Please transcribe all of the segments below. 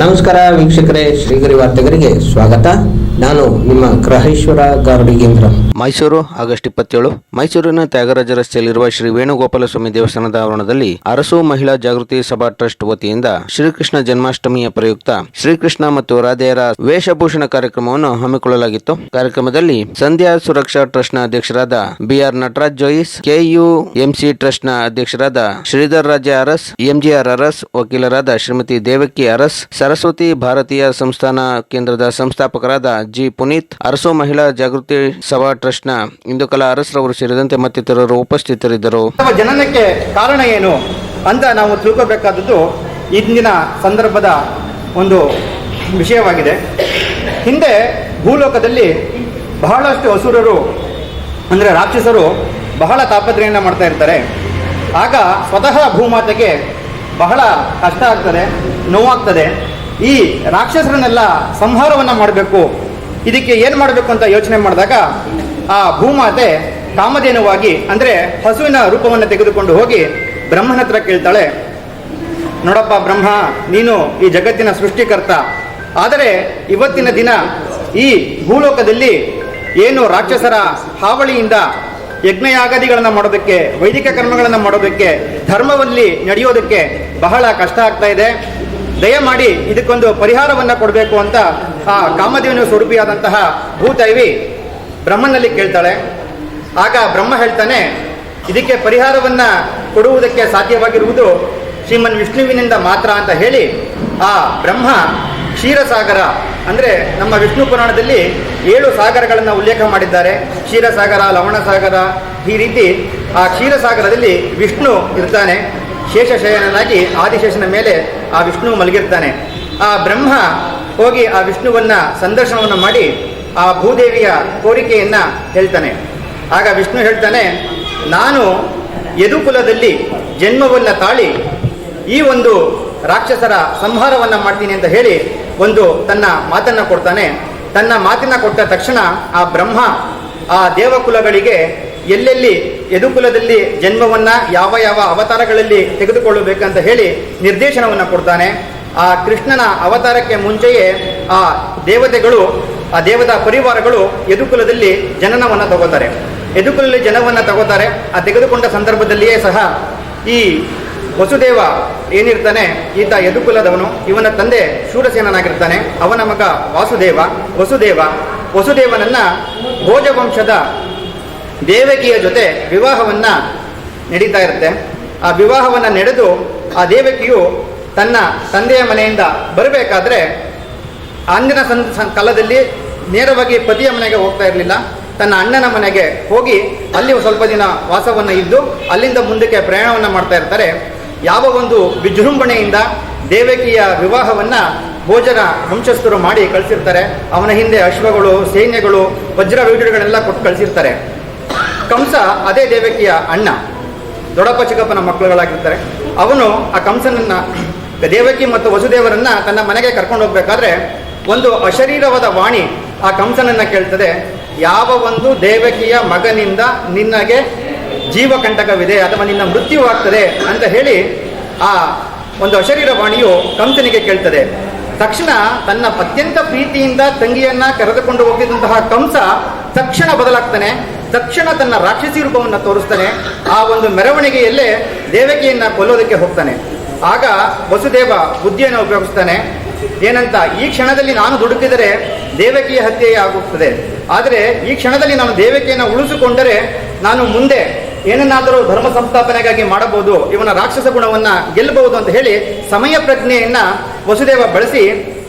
ನಮಸ್ಕಾರ ವೀಕ್ಷಕರೇ, ಶ್ರೀಗರಿ ವಾರ್ತೆಗರಿಗೆ ಸ್ವಾಗತ. ನಾನು ನಿಮ್ಮ ಗ್ರಹೇಶ್ವರ ಗಾರ್ಡಿಗೇಂದ್ರ. ಮೈಸೂರು, ಆಗಸ್ಟ್ ಇಪ್ಪತ್ತೇಳು. ಮೈಸೂರಿನ ತ್ಯಾಗರಾಜ ರಸ್ತೆಯಲ್ಲಿರುವ ಶ್ರೀ ವೇಣುಗೋಪಾಲ ಸ್ವಾಮಿ ದೇವಸ್ಥಾನದ ಆವರಣದಲ್ಲಿ ಅರಸು ಮಹಿಳಾ ಜಾಗೃತಿ ಸಭಾ ಟ್ರಸ್ಟ್ ವತಿಯಿಂದ ಶ್ರೀಕೃಷ್ಣ ಜನ್ಮಾಷ್ಟಮಿಯ ಪ್ರಯುಕ್ತ ಶ್ರೀಕೃಷ್ಣ ಮತ್ತು ರಾಧೆಯರ ವೇಷಭೂಷಣ ಕಾರ್ಯಕ್ರಮವನ್ನು ಹಮ್ಮಿಕೊಳ್ಳಲಾಗಿತ್ತು. ಕಾರ್ಯಕ್ರಮದಲ್ಲಿ ಸಂಧ್ಯಾ ಸುರಕ್ಷಾ ಟ್ರಸ್ಟ್ನ ಅಧ್ಯಕ್ಷರಾದ BR Nataraj Jois KU MC ಟ್ರಸ್ಟ್ನ ಅಧ್ಯಕ್ಷರಾದ ಶ್ರೀಧರ್ ರಾಜ ಅರಸ್ ಎಂಜಿಆರ್ ಅರಸ್, ವಕೀಲರಾದ ಶ್ರೀಮತಿ ದೇವಕ್ಕಿ ಅರಸ್ ಸರಸ್ವತಿ ಭಾರತೀಯ ಸಂಸ್ಥಾನ ಕೇಂದ್ರದ ಸಂಸ್ಥಾಪಕರಾದ ಜಿ ಪುನೀತ್, ಅರಸು ಮಹಿಳಾ ಜಾಗೃತಿ ಸಭಾ ಟ್ರಸ್ಟ್ನ ಇಂದುಕಲಾ ಅರಸರವರು ಸೇರಿದಂತೆ ಮತ್ತಿತರರು ಉಪಸ್ಥಿತರಿದ್ದರು. ಜನನಕ್ಕೆ ಕಾರಣ ಏನು ಅಂತ ನಾವು ತಿಳ್ಕೋಬೇಕಾದದ್ದು ಇಂದಿನ ಸಂದರ್ಭದ ಒಂದು ವಿಷಯವಾಗಿದೆ. ಹಿಂದೆ ಭೂಲೋಕದಲ್ಲಿ ಬಹಳಷ್ಟು ಅಸುರರು, ಅಂದರೆ ರಾಕ್ಷಸರು ಬಹಳ ತಾಪತ್ರೆಯನ್ನು ಮಾಡ್ತಾ ಇರ್ತಾರೆ. ಆಗ ಸ್ವತಃ ಭೂಮಾತೆಗೆ ಬಹಳ ಕಷ್ಟ ಆಗ್ತದೆ, ನೋವಾಗ್ತದೆ. ಈ ರಾಕ್ಷಸರನ್ನೆಲ್ಲ ಸಂಹಾರವನ್ನು ಮಾಡಬೇಕು. ಇದಕ್ಕೆ ಏನು ಮಾಡಬೇಕು ಅಂತ ಯೋಚನೆ ಮಾಡಿದಾಗ, ಆ ಭೂಮಾತೆ ಕಾಮಧೇನುವಾಗಿ, ಅಂದರೆ ಹಸುವಿನ ರೂಪವನ್ನು ತೆಗೆದುಕೊಂಡು ಹೋಗಿ ಬ್ರಹ್ಮನ ಹತ್ರ ಕೇಳ್ತಾಳೆ, ನೋಡಪ್ಪ ಬ್ರಹ್ಮ, ನೀನು ಈ ಜಗತ್ತಿನ ಸೃಷ್ಟಿಕರ್ತ. ಆದರೆ ಇವತ್ತಿನ ದಿನ ಈ ಭೂಲೋಕದಲ್ಲಿ ಏನು ರಾಕ್ಷಸರ ಹಾವಳಿಯಿಂದ ಯಜ್ಞಯಾಗಾದಿಗಳನ್ನು ಮಾಡೋದಕ್ಕೆ, ವೈದಿಕ ಕರ್ಮಗಳನ್ನು ಮಾಡೋದಕ್ಕೆ ಧರ್ಮದಲ್ಲಿ ನಡೆಯೋದಕ್ಕೆ ಬಹಳ ಕಷ್ಟ ಆಗ್ತಾ ಇದೆ. ದಯಮಾಡಿ ಇದಕ್ಕೊಂದು ಪರಿಹಾರವನ್ನು ಕೊಡಬೇಕು ಅಂತ ಆ ಕಾಮದೇವನ ಸ್ವರೂಪಿಯಾದಂತಹ ಭೂತೈವಿ ಬ್ರಹ್ಮನಲ್ಲಿ ಕೇಳ್ತಾಳೆ. ಆಗ ಬ್ರಹ್ಮ ಹೇಳ್ತಾನೆ, ಇದಕ್ಕೆ ಪರಿಹಾರವನ್ನ ಕೊಡುವುದಕ್ಕೆ ಸಾಧ್ಯವಾಗಿರುವುದು ಶ್ರೀಮನ್ ವಿಷ್ಣುವಿನಿಂದ ಮಾತ್ರ ಅಂತ ಹೇಳಿ ಆ ಬ್ರಹ್ಮ ಕ್ಷೀರಸಾಗರ, ಅಂದರೆ ನಮ್ಮ ವಿಷ್ಣು ಪುರಾಣದಲ್ಲಿ ಏಳು ಸಾಗರಗಳನ್ನು ಉಲ್ಲೇಖ ಮಾಡಿದ್ದಾರೆ. ಕ್ಷೀರಸಾಗರ, ಲವಣಸಾಗರ, ಈ ರೀತಿ ಆ ಕ್ಷೀರಸಾಗರದಲ್ಲಿ ವಿಷ್ಣು ಇರ್ತಾನೆ. ಶೇಷಶಯನನಾಗಿ ಆದಿಶೇಷನ ಮೇಲೆ ಆ ವಿಷ್ಣು ಮಲಗಿರ್ತಾನೆ. ಆ ಬ್ರಹ್ಮ ಹೋಗಿ ಆ ವಿಷ್ಣುವನ್ನ ಸಂದರ್ಶನವನ್ನು ಮಾಡಿ ಆ ಭೂದೇವಿಯ ಕೋರಿಕೆಯನ್ನ ಹೇಳ್ತಾನೆ. ಆಗ ವಿಷ್ಣು ಹೇಳ್ತಾನೆ, ನಾನು ಯದುಕುಲದಲ್ಲಿ ಜನ್ಮವನ್ನು ತಾಳಿ ಈ ಒಂದು ರಾಕ್ಷಸರ ಸಂಹಾರವನ್ನ ಮಾಡ್ತೀನಿ ಅಂತ ಹೇಳಿ ಒಂದು ತನ್ನ ಮಾತನ್ನ ಕೊಡ್ತಾನೆ. ತನ್ನ ಮಾತಿನ ಕೊಟ್ಟ ತಕ್ಷಣ ಆ ಬ್ರಹ್ಮ ಆ ದೇವಕುಲಗಳಿಗೆ ಎಲ್ಲೆಲ್ಲಿ ಯದುಕುಲದಲ್ಲಿ ಜನ್ಮವನ್ನ ಯಾವ ಯಾವ ಅವತಾರಗಳಲ್ಲಿ ತೆಗೆದುಕೊಳ್ಳಬೇಕಂತ ಹೇಳಿ ನಿರ್ದೇಶನವನ್ನ ಕೊಡ್ತಾನೆ. ಆ ಕೃಷ್ಣನ ಅವತಾರಕ್ಕೆ ಮುಂಚೆಯೇ ಆ ದೇವತೆಗಳು, ಆ ದೇವತಾ ಪರಿವಾರಗಳು ಯದುಕುಲದಲ್ಲಿ ಜನನವನ್ನು ತಗೋತಾರೆ. ಯದುಕುಲದಲ್ಲಿ ಜನವನ್ನ ತಗೋತಾರೆ. ಆ ತೆಗೆದುಕೊಂಡ ಸಂದರ್ಭದಲ್ಲಿಯೇ ಸಹ ಈ ವಸುದೇವ ಏನಿರ್ತಾನೆ, ಈತ ಯದುಕುಲದವನು. ಇವನ ತಂದೆ ಶೂರಸೇನನಾಗಿರ್ತಾನೆ. ಅವನ ಮಗ ವಾಸುದೇವ, ವಸುದೇವ. ವಸುದೇವನನ್ನ ಭೋಜವಂಶದ ದೇವಕಿಯ ಜೊತೆ ವಿವಾಹವನ್ನ ನಡೀತಾ ಇರುತ್ತೆ. ಆ ವಿವಾಹವನ್ನ ನಡೆದು ಆ ದೇವಕಿಯು ತನ್ನ ತಂದೆಯ ಮನೆಯಿಂದ ಬರಬೇಕಾದ್ರೆ ಅಂದಿನ ಸಂ, ಸಂ- ಕಾಲದಲ್ಲಿ ನೇರವಾಗಿ ಪತಿಯ ಮನೆಗೆ ಹೋಗ್ತಾ ಇರಲಿಲ್ಲ. ತನ್ನ ಅಣ್ಣನ ಮನೆಗೆ ಹೋಗಿ ಅಲ್ಲಿ ಸ್ವಲ್ಪ ದಿನ ವಾಸವನ್ನು ಇದ್ದು ಅಲ್ಲಿಂದ ಮುಂದಕ್ಕೆ ಪ್ರಯಾಣವನ್ನು ಮಾಡ್ತಾ ಇರ್ತಾರೆ. ಯಾವ ಒಂದು ವಿಜೃಂಭಣೆಯಿಂದ ದೇವಕಿಯ ವಿವಾಹವನ್ನ ಭೋಜನ ವಂಶಸ್ಥರು ಮಾಡಿ ಕಳಿಸಿರ್ತಾರೆ. ಅವನ ಹಿಂದೆ ಅಶ್ವಗಳು, ಸೈನ್ಯಗಳು ವಜ್ರ ವೈಢೂರ್ಯಗಳೆಲ್ಲ ಕೊಟ್ಟು ಕಳಿಸಿರ್ತಾರೆ. ಕಂಸ ಅದೇ ದೇವಕಿಯ ಅಣ್ಣ. ದೊಡ್ಡಪ್ಪ, ಚಿಕ್ಕಪ್ಪನ ಮಕ್ಕಳುಗಳಾಗಿರ್ತಾರೆ. ಅವನು ಆ ಕಂಸನನ್ನ ದೇವಕಿ ಮತ್ತು ವಸುದೇವರನ್ನ ತನ್ನ ಮನೆಗೆ ಕರ್ಕೊಂಡು ಹೋಗ್ಬೇಕಾದ್ರೆ ಒಂದು ಅಶರೀರವಾದ ವಾಣಿ ಆ ಕಂಸನನ್ನ ಕೇಳ್ತದೆ. ಯಾವ ಒಂದು ದೇವಕಿಯ ಮಗನಿಂದ ನಿನ್ನಗೆ ಜೀವಕಂಟಕವಿದೆ ಅಥವಾ ನಿನ್ನ ಮೃತ್ಯುವಾಗ್ತದೆ ಅಂತ ಹೇಳಿ ಆ ಒಂದು ಅಶರೀರ ವಾಣಿಯು ಕಂಸನಿಗೆ ಕೇಳ್ತದೆ. ತಕ್ಷಣ ತನ್ನ ಅತ್ಯಂತ ಪ್ರೀತಿಯಿಂದ ತಂಗಿಯನ್ನ ಕರೆದುಕೊಂಡು ಹೋಗಿದ್ದಂತಹ ಕಂಸ ತಕ್ಷಣ ಬದಲಾಗ್ತಾನೆ. ತಕ್ಷಣ ತನ್ನ ರಾಕ್ಷಸಿ ರೂಪವನ್ನು ತೋರಿಸ್ತಾನೆ. ಆ ಒಂದು ಮೆರವಣಿಗೆಯಲ್ಲೇ ದೇವಕಿಯನ್ನು ಕೊಲ್ಲೋದಕ್ಕೆ ಹೋಗ್ತಾನೆ. ಆಗ ವಸುದೇವ ಬುದ್ಧಿಯನ್ನು ಉಪಯೋಗಿಸ್ತಾನೆ. ಏನಂತ, ಈ ಕ್ಷಣದಲ್ಲಿ ನಾನು ದುಡುಕಿದರೆ ದೇವಕಿಯ ಹತ್ಯೆಯೇ ಆಗುತ್ತದೆ. ಆದರೆ ಈ ಕ್ಷಣದಲ್ಲಿ ನಾನು ದೇವಕಿಯನ್ನು ಉಳಿಸಿಕೊಂಡರೆ ನಾನು ಮುಂದೆ ಏನನ್ನಾದರೂ ಧರ್ಮ ಸಂಸ್ಥಾಪನೆಗಾಗಿ ಮಾಡಬಹುದು, ಇವನ ರಾಕ್ಷಸ ಗುಣವನ್ನ ಗೆಲ್ಲಬಹುದು ಅಂತ ಹೇಳಿ ಸಮಯ ಪ್ರಜ್ಞೆಯನ್ನು ವಸುದೇವ ಬಳಸಿ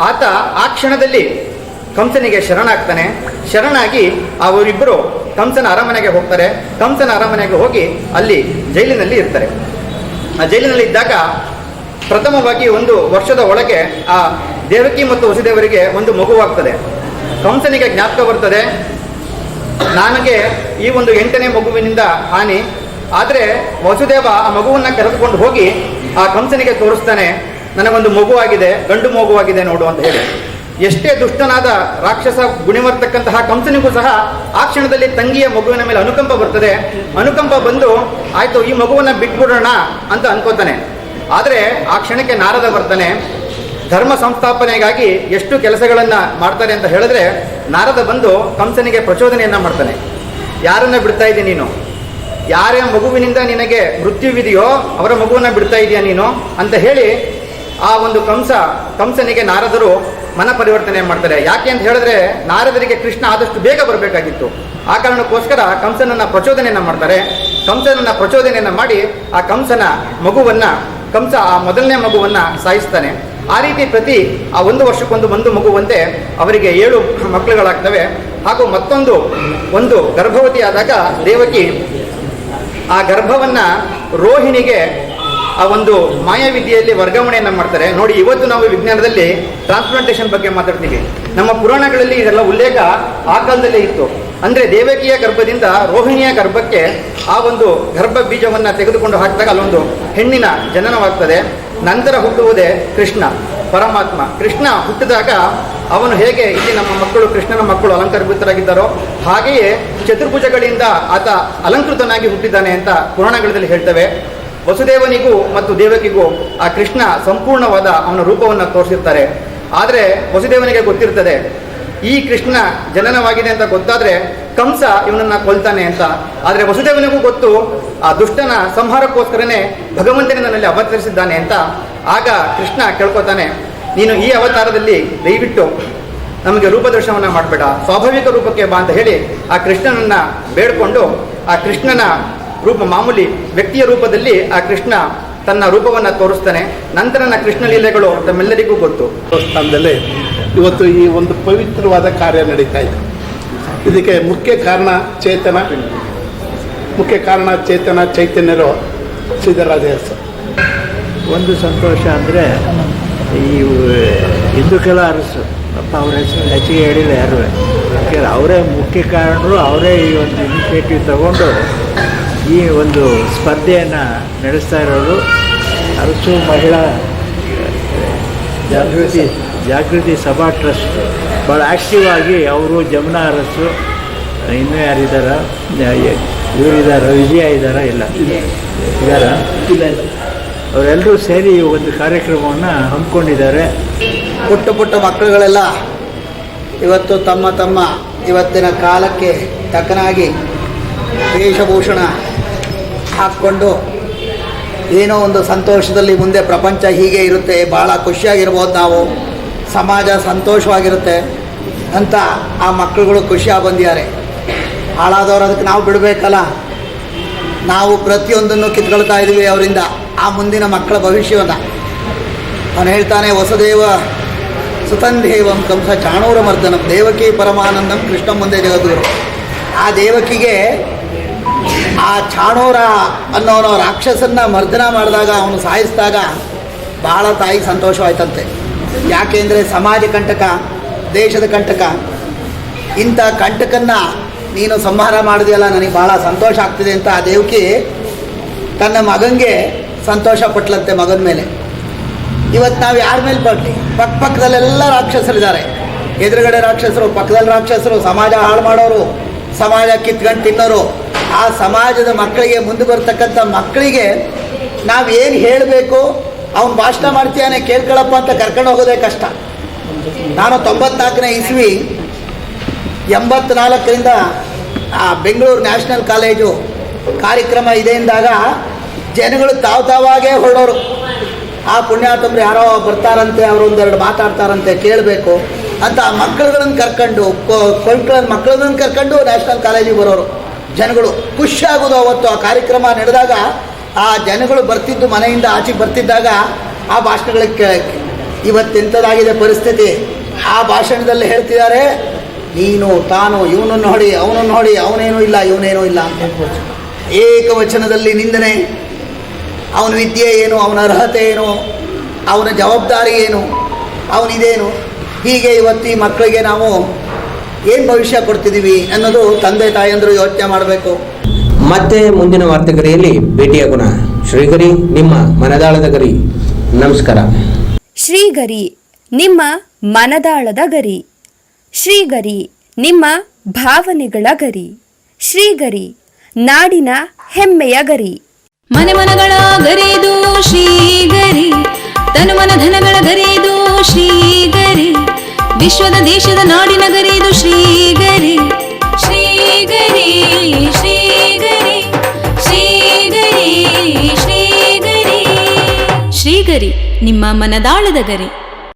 ಆತ ಆ ಕ್ಷಣದಲ್ಲಿ ಕಂಸನಿಗೆ ಶರಣಾಗ್ತಾನೆ. ಶರಣಾಗಿ ಅವರಿಬ್ಬರು ಕಂಸನ ಅರಮನೆಗೆ ಹೋಗ್ತಾರೆ. ಕಂಸನ ಅರಮನೆಗೆ ಹೋಗಿ ಅಲ್ಲಿ ಜೈಲಿನಲ್ಲಿ ಇರ್ತಾರೆ. ಆ ಜೈಲಿನಲ್ಲಿ ಇದ್ದಾಗ ಪ್ರಥಮವಾಗಿ ಒಂದು ವರ್ಷದ ಒಳಗೆ ಆ ದೇವಕಿ ಮತ್ತು ವಸುದೇವರಿಗೆ ಒಂದು ಮಗುವಾಗ್ತದೆ. ಕಂಸನಿಗೆ ಜ್ಞಾಪಕ ಬರ್ತದೆ. ನನಗೆ ಈ ಒಂದು ಎಂಟನೇ ಮಗುವಿನಿಂದ ಹಾನಿ. ಆದರೆ ವಸುದೇವ ಆ ಮಗುವನ್ನು ಕರೆದುಕೊಂಡು ಹೋಗಿ ಆ ಕಂಸನಿಗೆ ತೋರಿಸ್ತಾನೆ, ನನಗೊಂದು ಮಗುವಾಗಿದೆ ಗಂಡು ಮಗುವಾಗಿದೆ ನೋಡು ಅಂತ ಹೇಳಿ. ಎಷ್ಟೇ ದುಷ್ಟನಾದ ರಾಕ್ಷಸ ಗುಣಿವರ್ತಕ್ಕಂತಹ ಕಂಸನಿಗೂ ಸಹ ಆ ಕ್ಷಣದಲ್ಲಿ ತಂಗಿಯ ಮಗುವಿನ ಮೇಲೆ ಅನುಕಂಪ ಬರ್ತದೆ. ಅನುಕಂಪ ಬಂದು, ಆಯ್ತು, ಈ ಮಗುವನ್ನು ಬಿಟ್ಬಿಡೋಣ ಅಂತ ಅನ್ಕೋತಾನೆ. ಆದರೆ ಆ ಕ್ಷಣಕ್ಕೆ ನಾರದ ಬರ್ತಾನೆ ಧರ್ಮ ಸಂಸ್ಥಾಪನೆಗಾಗಿ ಎಷ್ಟು ಕೆಲಸಗಳನ್ನು ಮಾಡ್ತಾರೆ ಅಂತ ಹೇಳಿದ್ರೆ, ನಾರದ ಬಂದು ಕಂಸನಿಗೆ ಪ್ರಚೋದನೆಯನ್ನು ಮಾಡ್ತಾನೆ. ಯಾರನ್ನ ಬಿಡ್ತಾ ಇದ್ದೀನಿ ನೀನು? ಯಾರ ಮಗುವಿನಿಂದ ನಿನಗೆ ಮೃತ್ಯುವಿದೆಯೋ ಅವರ ಮಗುವನ್ನು ಬಿಡ್ತಾ ಇದೆಯಾ ನೀನು? ಅಂತ ಹೇಳಿ ಆ ಒಂದು ಕಂಸ, ಕಂಸನಿಗೆ ನಾರದರು ಮನ ಪರಿವರ್ತನೆ ಮಾಡ್ತಾರೆ. ಯಾಕೆ ಅಂತ ಹೇಳಿದ್ರೆ ನಾರದರಿಗೆ ಕೃಷ್ಣ ಆದಷ್ಟು ಬೇಗ ಬರಬೇಕಾಗಿತ್ತು. ಆ ಕಾರಣಕ್ಕೋಸ್ಕರ ಕಂಸನನ್ನ ಪ್ರಚೋದನೆಯನ್ನು ಮಾಡ್ತಾರೆ. ಕಂಸನನ್ನ ಪ್ರಚೋದನೆಯನ್ನ ಮಾಡಿ ಆ ಕಂಸನ ಮಗುವನ್ನ, ಕಂಸ ಆ ಮೊದಲನೇ ಮಗುವನ್ನ ಸಾಯಿಸ್ತಾನೆ. ಆ ರೀತಿ ಪ್ರತಿ ಆ ಒಂದು ವರ್ಷಕ್ಕೊಂದು ಒಂದು ಮಗುವಂತೆ ಅವರಿಗೆ ಏಳು ಮಕ್ಕಳುಗಳಾಗ್ತವೆ. ಹಾಗೂ ಮತ್ತೊಂದು ಒಂದು ಗರ್ಭವತಿ ಆದಾಗ ದೇವಕಿ ಆ ಗರ್ಭವನ್ನ ರೋಹಿಣಿಗೆ ಆ ಒಂದು ಮಾಯಾವಿದ್ಯೆಯಲ್ಲಿ ವರ್ಗಾವಣೆಯನ್ನು ಮಾಡ್ತಾರೆ. ನೋಡಿ, ಇವತ್ತು ನಾವು ವಿಜ್ಞಾನದಲ್ಲಿ ಟ್ರಾನ್ಸ್ಪ್ಲಾಂಟೇಷನ್ ಬಗ್ಗೆ ಮಾತಾಡ್ತೀವಿ. ನಮ್ಮ ಪುರಾಣಗಳಲ್ಲಿ ಇದೆಲ್ಲ ಉಲ್ಲೇಖ ಆ ಕಾಲದಲ್ಲೇ ಇತ್ತು. ಅಂದ್ರೆ ದೇವಕಿಯ ಗರ್ಭದಿಂದ ರೋಹಿಣಿಯ ಗರ್ಭಕ್ಕೆ ಆ ಒಂದು ಗರ್ಭ ಬೀಜವನ್ನ ತೆಗೆದುಕೊಂಡು ಹಾಕಿದಾಗ ಅಲ್ಲೊಂದು ಹೆಣ್ಣಿನ ಜನನವಾಗ್ತದೆ. ನಂತರ ಹುಟ್ಟುವುದೇ ಕೃಷ್ಣ, ಪರಮಾತ್ಮ. ಕೃಷ್ಣ ಹುಟ್ಟಿದಾಗ ಅವನು ಹೇಗೆ ಇಲ್ಲಿ ನಮ್ಮ ಮಕ್ಕಳು, ಕೃಷ್ಣನ ಮಕ್ಕಳು ಅಲಂಕಾರಭೂತರಾಗಿದ್ದಾರೋ, ಹಾಗೆಯೇ ಚತುರ್ಭುಜಗಳಿಂದ ಆತ ಅಲಂಕೃತನಾಗಿ ಹುಟ್ಟಿದ್ದಾನೆ ಅಂತ ಪುರಾಣಗಳಲ್ಲಿ ಹೇಳ್ತವೆ. ವಸುದೇವನಿಗೂ ಮತ್ತು ದೇವಕಿಗೂ ಆ ಕೃಷ್ಣ ಸಂಪೂರ್ಣವಾದ ಅವನ ರೂಪವನ್ನು ತೋರಿಸಿರ್ತಾರೆ. ಆದರೆ ವಸುದೇವನಿಗೆ ಗೊತ್ತಿರ್ತದೆ, ಈ ಕೃಷ್ಣ ಜನನವಾಗಿದೆ ಅಂತ ಗೊತ್ತಾದ್ರೆ ಕಂಸ ಇವನನ್ನ ಕೊಲ್ತಾನೆ ಅಂತ. ಆದರೆ ವಸುದೇವನಿಗೂ ಗೊತ್ತು ಆ ದುಷ್ಟನ ಸಂಹಾರಕ್ಕೋಸ್ಕರನೇ ಭಗವಂತನೇ ನನ್ನಲ್ಲಿ ಅವತರಿಸಿದ್ದಾನೆ ಅಂತ. ಆಗ ಕೃಷ್ಣ ಕೇಳ್ಕೊತಾನೆ, ನೀನು ಈ ಅವತಾರದಲ್ಲಿ ದಯವಿಟ್ಟು ನಮಗೆ ರೂಪದರ್ಶನವನ್ನು ಮಾಡಬೇಡ, ಸ್ವಾಭಾವಿಕ ರೂಪಕ್ಕೆ ಬಾ ಅಂತ ಹೇಳಿ ಆ ಕೃಷ್ಣನನ್ನ ಬೇಡ್ಕೊಂಡು ಆ ಕೃಷ್ಣನ ರೂಪ ಮಾಮೂಲಿ ವ್ಯಕ್ತಿಯ ರೂಪದಲ್ಲಿ ಆ ಕೃಷ್ಣ ತನ್ನ ರೂಪವನ್ನ ತೋರಿಸ್ತಾನೆ. ನಂತರನ ಕೃಷ್ಣ ಲೀಲೆಗಳು ತಮ್ಮೆಲ್ಲರಿಗೂ ಗೊತ್ತು. ದೇವಸ್ಥಾನದಲ್ಲಿ ಇವತ್ತು ಈ ಒಂದು ಪವಿತ್ರವಾದ ಕಾರ್ಯ ನಡೀತಾ ಇದೆ. ಇದಕ್ಕೆ ಮುಖ್ಯ ಕಾರಣ ಚೇತನ. ಮುಖ್ಯ ಕಾರಣ ಚೇತನ ಚೈತನ್ಯರು ಸಿದ್ದರಾಜಯ್ಯ ಸರ್. ಒಂದು ಸಂತೋಷ ಅಂದರೆ ಈ ಹಿಂದೂಕೆಲ ಅರಸು ಅಪ್ಪ ಅವ್ರ ಹೆಸರು ಹೆಚ್ಚಿಗೆ ಹೇಳಿಲ್ಲ ಯಾರು. ಯಾಕೆಂದ್ರೆ ಅವರೇ ಮುಖ್ಯ ಕಾರಣರು ಅವರೇ ಈ ಒಂದು ಇನಿಷಿಯೇಟಿವ್ ತಗೊಂಡು ಈ ಒಂದು ಸ್ಪರ್ಧೆಯನ್ನು ನಡೆಸ್ತಾ ಇರೋದು ಅರಸು ಮಹಿಳಾ, ಜಾಗೃತಿ ಜಾಗೃತಿ ಸಭಾ ಟ್ರಸ್ಟ್. ಭಾಳ ಆ್ಯಕ್ಟಿವ್ ಆಗಿ ಅವರು ಜಮುನಾ ಅರಸು, ಇನ್ನೂ ಯಾರಿದ್ದಾರ ಇವರಿದ್ದಾರ ವಿಜಯ ಇದ್ದಾರ ಇಲ್ಲ ಇದ್ದಾರ ಅವರೆಲ್ಲರೂ ಸೇರಿ ಒಂದು ಕಾರ್ಯಕ್ರಮವನ್ನು ಹಮ್ಮಿಕೊಂಡಿದ್ದಾರೆ. ಪುಟ್ಟ ಪುಟ್ಟ ಮಕ್ಕಳುಗಳೆಲ್ಲ ಇವತ್ತು ತಮ್ಮ ತಮ್ಮ ಇವತ್ತಿನ ಕಾಲಕ್ಕೆ ತಕ್ಕನಾಗಿ ವೇಷಭೂಷಣ ಹಾಕ್ಕೊಂಡು ಏನೋ ಒಂದು ಸಂತೋಷದಲ್ಲಿ ಮುಂದೆ ಪ್ರಪಂಚ ಹೀಗೆ ಇರುತ್ತೆ ಭಾಳ ಖುಷಿಯಾಗಿರ್ಬೋದು ನಾವು. ಸಮಾಜ ಸಂತೋಷವಾಗಿರುತ್ತೆ ಅಂತ ಆ ಮಕ್ಕಳುಗಳು ಖುಷಿಯಾಗಿ ಬಂದಿದ್ದಾರೆ. ಹಾಳಾದವ್ರು ಅದಕ್ಕೆ ನಾವು ಬಿಡಬೇಕಲ್ಲ. ನಾವು ಪ್ರತಿಯೊಂದನ್ನು ಕಿತ್ಕೊಳ್ತಾ ಇದ್ದೀವಿ ಅವರಿಂದ. ಆ ಮುಂದಿನ ಮಕ್ಕಳ ಭವಿಷ್ಯವನ್ನು. ಅವನು ಹೇಳ್ತಾನೆ, ವಸುದೇವ ಸುತಂದೇವಂ ಕಂಸ ಚಾಣೂರ ಮರ್ದನಂ ದೇವಕಿ ಪರಮಾನಂದಂ ಕೃಷ್ಣ ಮುಂದೆ ಜಗದ್ಗುರು. ಆ ದೇವಕಿಗೆ ಆ ಚಾಣೋರ ಅನ್ನೋನ ರಾಕ್ಷಸನ್ನ ಮರ್ದನ ಮಾಡಿದಾಗ ಅವನು ಸಾಯಿಸಿದಾಗ ಬಹಳ ತಾಯಿ ಸಂತೋಷವಾಯ್ತಂತೆ. ಯಾಕೆಂದರೆ ಸಮಾಜ ಕಂಟಕ, ದೇಶದ ಕಂಟಕ. ಇಂಥ ಕಂಟಕನ್ನ ನೀನು ಸಂಹಾರ ಮಾಡಿದೆಯಲ್ಲ, ನನಗೆ ಭಾಳ ಸಂತೋಷ ಆಗ್ತಿದೆ ಅಂತ ಆ ದೇವಕಿ ತನ್ನ ಮಗನಿಗೆ ಸಂತೋಷ ಪಟ್ಲಂತೆ ಮಗನ ಮೇಲೆ. ಇವತ್ತು ನಾವು ಯಾರ ಮೇಲೆ ಪಡಲಿ ಪಕ್ಕ ಪಕ್ಕದಲ್ಲೆಲ್ಲ ರಾಕ್ಷಸರಿದ್ದಾರೆ. ಎದುರುಗಡೆ ರಾಕ್ಷಸರು ಪಕ್ಕದಲ್ಲಿ ರಾಕ್ಷಸರು, ಸಮಾಜ ಹಾಳು ಮಾಡೋರು, ಸಮಾಜ ಕಿತ್ಕೊಂಡು ತಿನ್ನೋರು ಆ ಸಮಾಜದ ಮಕ್ಕಳಿಗೆ ಮುಂದೆ ಬರ್ತಕ್ಕಂಥ ಮಕ್ಕಳಿಗೆ ನಾವು ಏನು ಹೇಳಬೇಕು? ಅವ್ನು ಭಾಷಣ ಮಾಡ್ತೀಯಾನೆ ಕೇಳ್ಕೊಳಪ್ಪ ಅಂತ ಕರ್ಕೊಂಡು ಹೋಗೋದೇ ಕಷ್ಟ. ನಾನು ತೊಂಬತ್ನಾಲ್ಕನೇ ಇಸ್ವಿ ಎಂಬತ್ನಾಲ್ಕರಿಂದ, ಆ, ಬೆಂಗಳೂರು ನ್ಯಾಷನಲ್ ಕಾಲೇಜು ಕಾರ್ಯಕ್ರಮ ಇದೆ ಎಂದಾಗ ಜನಗಳು ತಾವು ತಾವಾಗೇ ಹೊರಡೋರು. ಆ ಪುಣ್ಯಾತಂಬ್ರು ಯಾರೋ ಬರ್ತಾರಂತೆ, ಅವರು ಒಂದೆರಡು ಮಾತಾಡ್ತಾರಂತೆ, ಕೇಳಬೇಕು. ಅಂತ ಆ ಮಕ್ಕಳುಗಳನ್ನು ಕರ್ಕೊಂಡು ಕೊಳ್ಕಳ ಮಕ್ಕಳನ್ನ ಕರ್ಕೊಂಡು ನ್ಯಾಷನಲ್ ಕಾಲೇಜಿಗೆ ಬರೋರು. ಜನಗಳು ಖುಷಿಯಾಗೋದು ಅವತ್ತು ಆ ಕಾರ್ಯಕ್ರಮ ನಡೆದಾಗ, ಆ ಜನಗಳು ಬರ್ತಿದ್ದು ಮನೆಯಿಂದ ಆಚೆಗೆ ಬರ್ತಿದ್ದಾಗ ಆ ಭಾಷಣಗಳಿಗೆ ಕೇಳಕ್ಕೆ ಇವತ್ತೆಂಥದ್ದಾಗಿದೆ ಪರಿಸ್ಥಿತಿ? ಆ ಭಾಷಣದಲ್ಲಿ ಹೇಳ್ತಿದ್ದಾರೆ, ನೀನು, ತಾನು, ಇವನನ್ನು ನೋಡಿ, ಅವನನ್ನು ನೋಡಿ, ಅವನೇನೂ ಇಲ್ಲ, ಇವನೇನೂ ಇಲ್ಲ ಅಂತ ಹೇಳ್ಬೋದು. ಏಕವಚನದಲ್ಲಿ ನಿಂದನೆ, ಅವನ ವಿದ್ಯೆ ಏನು, ಅವನ ಅರ್ಹತೆ ಏನು, ಅವನ ಜವಾಬ್ದಾರಿ ಏನು, ಅವನಿದೇನು? ಹೀಗೆ ಇವತ್ತು ಈ ಮಕ್ಕಳಿಗೆ ನಾವು ಏನು ಭವಿಷ್ಯ ಕೊಡ್ತಿದ್ದೀವಿ ಅನ್ನೋದು ತಂದೆ ತಾಯಂದರು ಯೋಚನೆ ಮಾಡಬೇಕು. ಮತ್ತೆ ಮುಂದಿನ ವಾರ್ತೆಗರಿಯಲ್ಲಿ ಭೇಟಿಯಾಗೋಣ ಶ್ರೀಗರಿ ನಿಮ್ಮ ಮನದಾಳದ ಗರಿ. ನಮಸ್ಕಾರ. ಶ್ರೀಗರಿ ನಿಮ್ಮ ಮನದಾಳದ ಗರಿ. ಶ್ರೀಗರಿ ನಿಮ್ಮ ಭಾವನೆಗಳ ಗರಿ. ಶ್ರೀಗರಿ ನಾಡಿನ ಹೆಮ್ಮೆಯ ಗರಿ. ಮನೆ ಮನಗಳ ಗರಿದು ಶ್ರೀಗರಿ ತನು ಮನ ಧನಗಳ ಗರಿದು ಶ್ರೀಗರಿ. ವಿಶ್ವದ ದೇಶದ ನಾಡಿನ ಗರಿದು ನಿಮ್ಮ ಮನದಾಳದ ಗರಿ.